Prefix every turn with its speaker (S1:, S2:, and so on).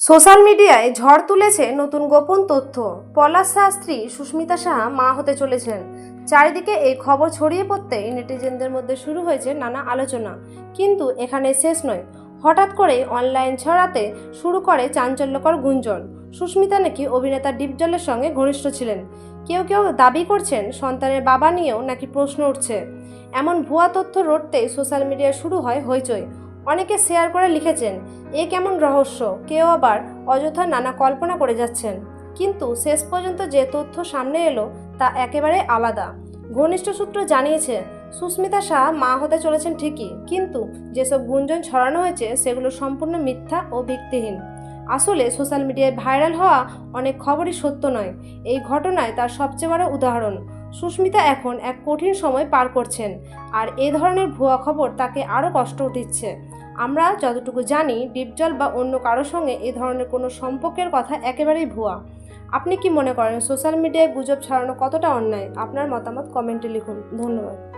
S1: Social মিডিয়ায় ঝড় তুলেছে নতুন গোপন তথ্য। পলাশ শাস্ত্রী সুস্মিতা সাহা মা হতে চলেছেন। চারিদিকে এই খবর ছড়িয়ে পড়তেই নেটিজেনদের মধ্যে শুরু হয়েছে নানা আলোচনা। কিন্তু এখানে শেষ নয়। হঠাৎ করে অনলাইন ছড়াতে শুরু করে চাঞ্চল্যকর গুঞ্জন। সুস্মিতা নাকি অভিনেতা ডিপজলের সঙ্গে ঘনিষ্ঠ ছিলেন। কেউ কেউ দাবি করছেন সন্তানের বাবা নিয়েও নাকি প্রশ্ন উঠছে। এমন ভুয়া তথ্য রটতেই সোশ্যাল মিডিয়ায় শুরু হয় হইচই। অনেকে শেয়ার করে লিখেছেন, এ কেমন রহস্য, কেউ আবার অযথা নানা কল্পনা করে যাচ্ছেন। কিন্তু শেষ পর্যন্ত যে তথ্য সামনে এলো তা একেবারে আলাদা। ঘনিষ্ঠ সূত্র জানিয়েছে, সুস্মিতা শাহ মা হতে চলেছেন ঠিকই, কিন্তু যেসব গুঞ্জন ছড়ানো হয়েছে সেগুলো সম্পূর্ণ মিথ্যা ও ভিত্তিহীন। আসলে সোশ্যাল মিডিয়ায় ভাইরাল হওয়া অনেক খবরই সত্য নয়, এই ঘটনায় তার সবচেয়ে বড় উদাহরণ সুস্মিতা এখন এক কঠিন সময় পার করছেন আর এ ধরনের ভুয়া খবর তাকে আরও কষ্ট দিচ্ছে। আমরা যতটুকু জানি ডিপজল বা অন্য কারোর সঙ্গে এ ধরনের কোনো সম্পর্কের কথা একেবারেই ভুয়া। আপনি কি মনে করেন, সোশ্যাল মিডিয়ায় গুজব ছড়ানো কতটা অন্যায়? আপনার মতামত কমেন্টে লিখুন। ধন্যবাদ।